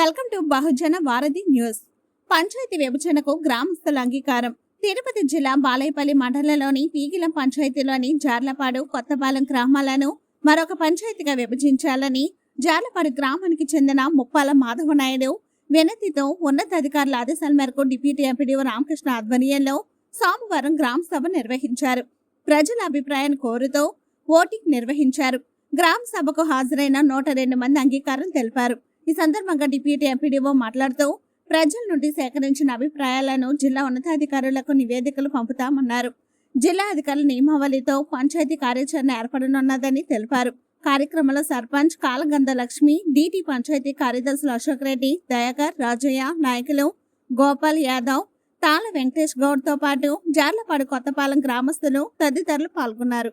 Welcome to బహుజన వారధి news. Panchayat విభజనకు గ్రామస్తుల అంగీకారం. తిరుపతి జిల్లా బాలయపల్లి మండలంలోని పీగిలం పంచాయతీలోని జార్లపాడు కొత్తపాలెం గ్రామాలను మరొక పంచాయతీగా విభజించాలని జార్లపాడు గ్రామానికి చెందిన ముప్పాల మాధవనాయుడు వినతితో ఉన్నతాధికారుల ఆదేశాల మేరకు డిప్యూటీ ఎంపీడీఓ రామకృష్ణ ఆధ్వర్యంలో సోమవారం గ్రామ సభ నిర్వహించారు. ప్రజల అభిప్రాయాన్ని కోరుతూ ఓటింగ్ నిర్వహించారు. గ్రామ సభకు హాజరైన నూట రెండు మంది అంగీకారం తెలిపారు. ఈ సందర్భంగా డిప్యూటీ ఎంపీడీఓ మాట్లాడుతూ ప్రజల నుండి సేకరించిన అభిప్రాయాలను జిల్లా ఉన్నతాధికారులకు నివేదికలు పంపుతామన్నారు. జిల్లా అధికారుల నియమావళితో పంచాయతీ కార్యాచరణ ఏర్పడనున్నదని తెలిపారు. కార్యక్రమంలో సర్పంచ్ కాలగంధ లక్ష్మి డిటి పంచాయతీ కార్యదర్శులు అశోక్ రెడ్డి దయాకర్ రాజయ్య నాయకులు గోపాల్ యాదవ్ తాళ వెంకటేష్ గౌడ్తో పాటు జార్లపాడు కొత్తపాలెం గ్రామస్తులు తదితరులు పాల్గొన్నారు.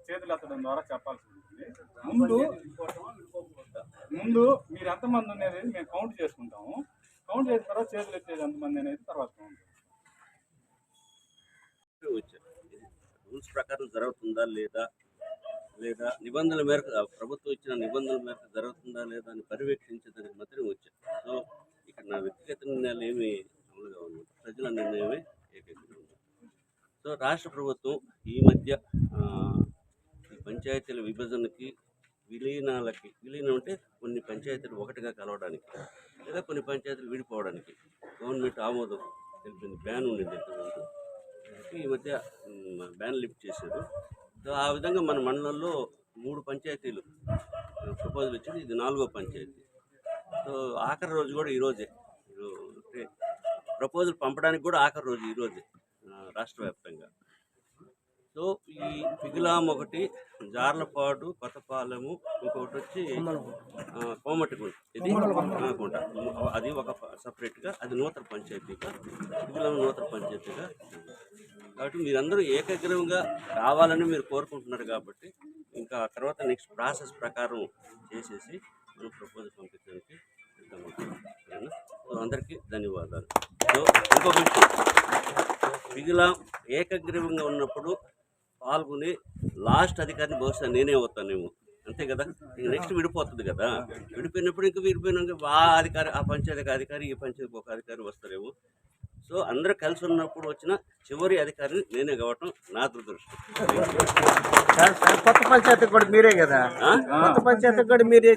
చేతులు ఎత్తడం ద్వారా చెప్పాల్సి ఉంటుంది ముందు ముందు మీరు ఎంతమంది అనేది మేము కౌంట్ చేసుకుంటాము. కౌంట్ చేసిన తర్వాత చేతులు ఎత్తేది ఎంతమంది అనేది తర్వాత కౌంట్ వచ్చారు రూల్స్ ప్రకారం జరుగుతుందా లేదా? లేదా నిబంధనల మేరకు ప్రభుత్వం ఇచ్చిన నిబంధనల మేరకు జరుగుతుందా లేదా అని పర్యవేక్షించడానికి మాత్రమే వచ్చాను సో ఇక్కడ నా వ్యక్తిగత నిర్ణయాలు ఏమి అమలుగా ఉన్నాయి ప్రజల నిర్ణయమే సో రాష్ట్ర ప్రభుత్వం ఈ మధ్య ఈ పంచాయతీల విభజనకి విలీనాలకి విలీనం అంటే కొన్ని పంచాయతీలు ఒకటిగా కలవడానికి లేదా కొన్ని పంచాయతీలు విడిపోవడానికి గవర్నమెంట్ ఆమోదం తెలిపింది బ్యాన్ ఉండింది ఇంతకుముందు ఈ మధ్య బ్యాన్ లిఫ్ట్ చేశారు. సో ఆ విధంగా మన మండలంలో మూడు పంచాయతీలు ప్రపోజల్ వచ్చింది ఇది నాలుగో పంచాయతీ. సో ఆఖరి రోజు కూడా ఈరోజే అంటే ప్రపోజల్ పంపడానికి కూడా ఆఖరి రోజు ఈరోజే రాష్ట్ర వ్యాప్తంగా. సో ఈ పిగిలాం ఒకటి జార్లపాడు కొత్తపాలెము ఇంకొకటి వచ్చి ఆ, కోమటిగుంట. ఇది గుంట అది ఒక సపరేట్గా అది నూతన పంచాయతీగా పిగిలాం నూతన పంచాయతీగా కాబట్టి మీరందరూ ఏకగ్రీవంగా రావాలని మీరు కోరుకుంటున్నారు కాబట్టి ఇంకా తర్వాత నెక్స్ట్ ప్రాసెస్ ప్రకారం చేసేసి మనం ప్రపోజల్ పంపించడానికి సిద్ధమవుతాం అందరికీ ధన్యవాదాలు. సో ఇంకొక విషయం. మిగిలిన ఏకగ్రీవంగా ఉన్నప్పుడు పాల్గొని లాస్ట్ అధికారిని బహుశా నేనే అవుతానేమో. అంతే కదా? ఇంక నెక్స్ట్ విడిపోతుంది కదా? విడిపోయినప్పుడు ఇంకా విడిపోయినాక ఆ అధికారి ఆ పంచాయతీకి అధికారి ఈ పంచాయతీకి ఒక అధికారి వస్తారేమో. సో అందరూ కలిసి ఉన్నప్పుడు వచ్చిన చివరి అధికారిని నేనే కావటం నా దురదృష్టం. కొత్త పంచాయతీ కూడా మీరే కదా? కొత్త పంచాయతీ కూడా మీరే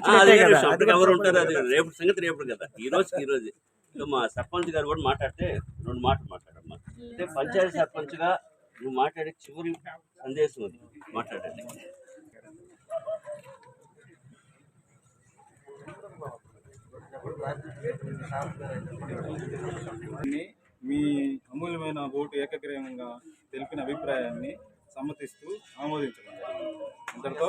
ఎవరు ఉంటారు అది రేపు సంగతి రేపు కదా. ఈ రోజుకి ఈ రోజు. మా సర్పంచ్ గారు కూడా మాట్లాడితే రెండు మాటలు మాట్లాడమ్మా అంటే పంచాయతీ సర్పంచ్గా నువ్వు మాట్లాడే చివరి సందేశం అది మాట్లాడండి మీ- అమూల్యమైన ఓటు ఏకగ్రీవంగా తెలిపిన అభిప్రాయాన్ని సమ్మతిస్తూ ఆమోదించడం జరిగింది. ఇంతటితో